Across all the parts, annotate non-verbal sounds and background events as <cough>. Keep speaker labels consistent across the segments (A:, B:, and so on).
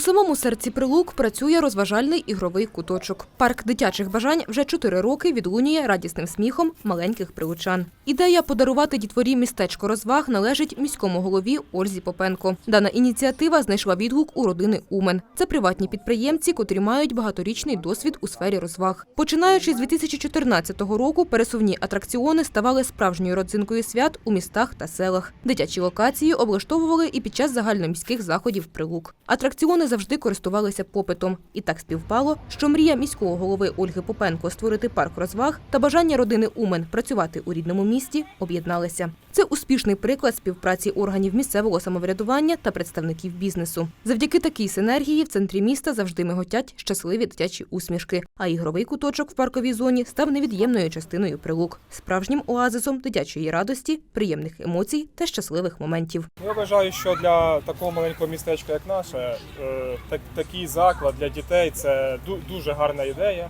A: У самому серці Прилук працює розважальний ігровий куточок. Парк дитячих бажань вже чотири роки відлунює радісним сміхом маленьких прилучан. Ідея подарувати дітворі містечко розваг належить міському голові Ользі Попенко. Дана ініціатива знайшла відгук у родини Умен. Це приватні підприємці, котрі мають багаторічний досвід у сфері розваг. Починаючи з 2014 року, пересувні атракціони ставали справжньою родзинкою свят у містах та селах. Дитячі локації облаштовували і під час загальноміських заходів Прилук. Атракціони завжди користувалися попитом. І так співпало, що мрія міського голови Ольги Попенко створити парк розваг та бажання родини Умен працювати у рідному місті об'єдналися. Це успішний приклад співпраці органів місцевого самоврядування та представників бізнесу. Завдяки такій синергії в центрі міста завжди миготять щасливі дитячі усмішки. А ігровий куточок в парковій зоні став невід'ємною частиною прилук, справжнім оазисом дитячої радості, приємних емоцій та щасливих моментів.
B: Я вважаю, що для такого маленького містечка, як наше, е, так, такий заклад для дітей це дуже гарна ідея.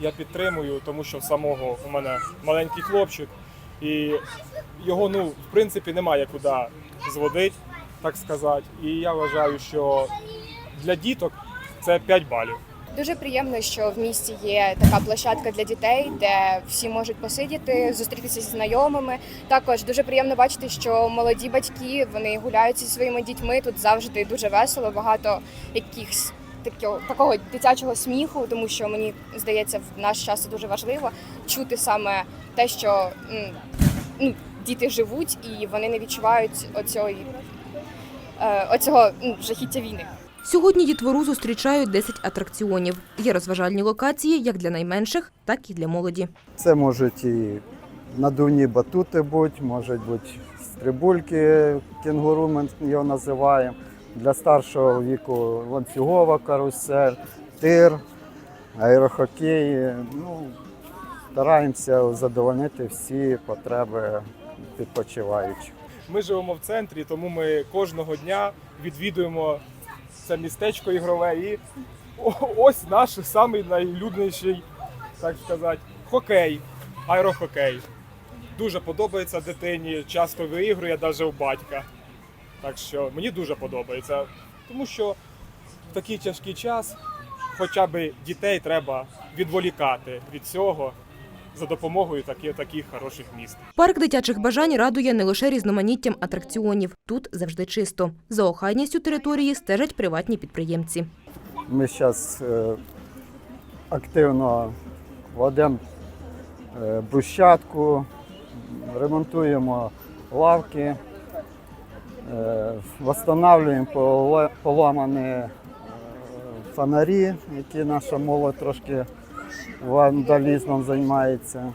B: Я підтримую, тому що самого у мене маленький хлопчик, і його ну в принципі немає куди зводити, так сказати. І я вважаю, що для діток це 5 балів.
C: Дуже приємно, що в місті є така площадка для дітей, де всі можуть посидіти, зустрітися зі знайомими. Також дуже приємно бачити, що молоді батьки вони гуляють зі своїми дітьми. Тут завжди дуже весело, багато якихось такого, такого дитячого сміху, тому що мені здається, в наш час дуже важливо чути саме те, що ну, діти живуть і вони не відчувають оцьої, е, оцього жахіття війни.
A: Сьогодні дітвору зустрічають 10 атракціонів. Є розважальні локації як для найменших, так і для молоді.
D: Це можуть і надувні батути бути, можуть бути стрибульки, кенгуру ми його називаємо. Для старшого віку ланцюгова карусель, тир, аерохокей. Ну, стараємося задовольнити всі потреби відпочиваючих.
B: Ми живемо в центрі, тому ми кожного дня відвідуємо це містечко ігрове. І ось наш самий найлюдніший, так сказати, хокей, аерохокей. Дуже подобається дитині, часто виігрує навіть у батька. Так що мені дуже подобається. Тому що в такий тяжкий час хоча б дітей треба відволікати від цього за допомогою таких, таких хороших міст.
A: Парк дитячих бажань радує не лише різноманіттям атракціонів. Тут завжди чисто. За охайністю території стежать приватні підприємці.
D: Ми зараз активно кладемо е, брусчатку, ремонтуємо лавки, е, встановлюємо поламані е, фонарі, які наша молодь трошки вандалізмом займається.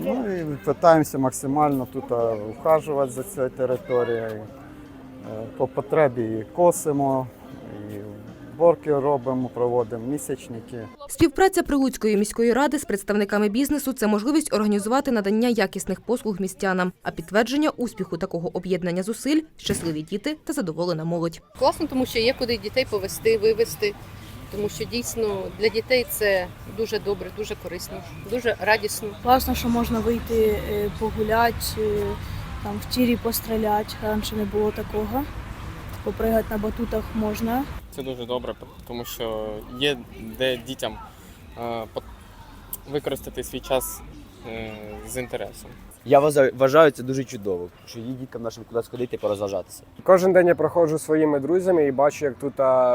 D: Ну і намагаємося максимально тут ухажувати за цією територією. Е, По потребі і косимо, і борки робимо, проводимо місячники.
A: Співпраця Прилуцької міської ради з представниками бізнесу це можливість організувати надання якісних послуг містянам. А підтвердження успіху такого об'єднання зусиль щасливі діти та задоволена молодь.
E: Класно, тому що є куди дітей повести, вивести. Тому що дійсно для дітей це дуже добре, дуже корисно, дуже радісно.
F: Класно, що можна вийти е, погуляти, е, там в тірі постріляти. Раніше не було такого. Попригати на батутах можна.
G: Це дуже добре, тому що є де дітям е, використати свій час з інтересом.
H: Я вважаю- вважаю це дуже чудово, що є діткам нашим кудись ходити порозважатися.
I: Кожен день я проходжу своїми друзями і бачу, як тут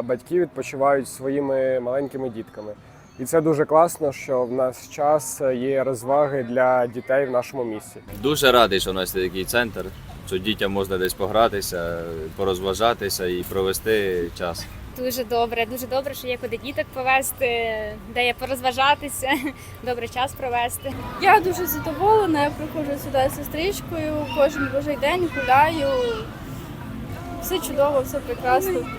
I: батьки відпочивають своїми маленькими дітками. І це дуже класно, що в нас час є розваги для дітей в нашому місті.
J: Дуже радий, що у нас є такий центр, що дітям можна десь погратися, порозважатися і провести час.
K: Дуже добре, дуже добре, що є куди діток повезти, де є порозважатися, <laughs> добре час провести.
F: Я дуже задоволена, я приходжу сюди з сестричкою, кожен божий день гуляю. Все чудово, все прекрасно.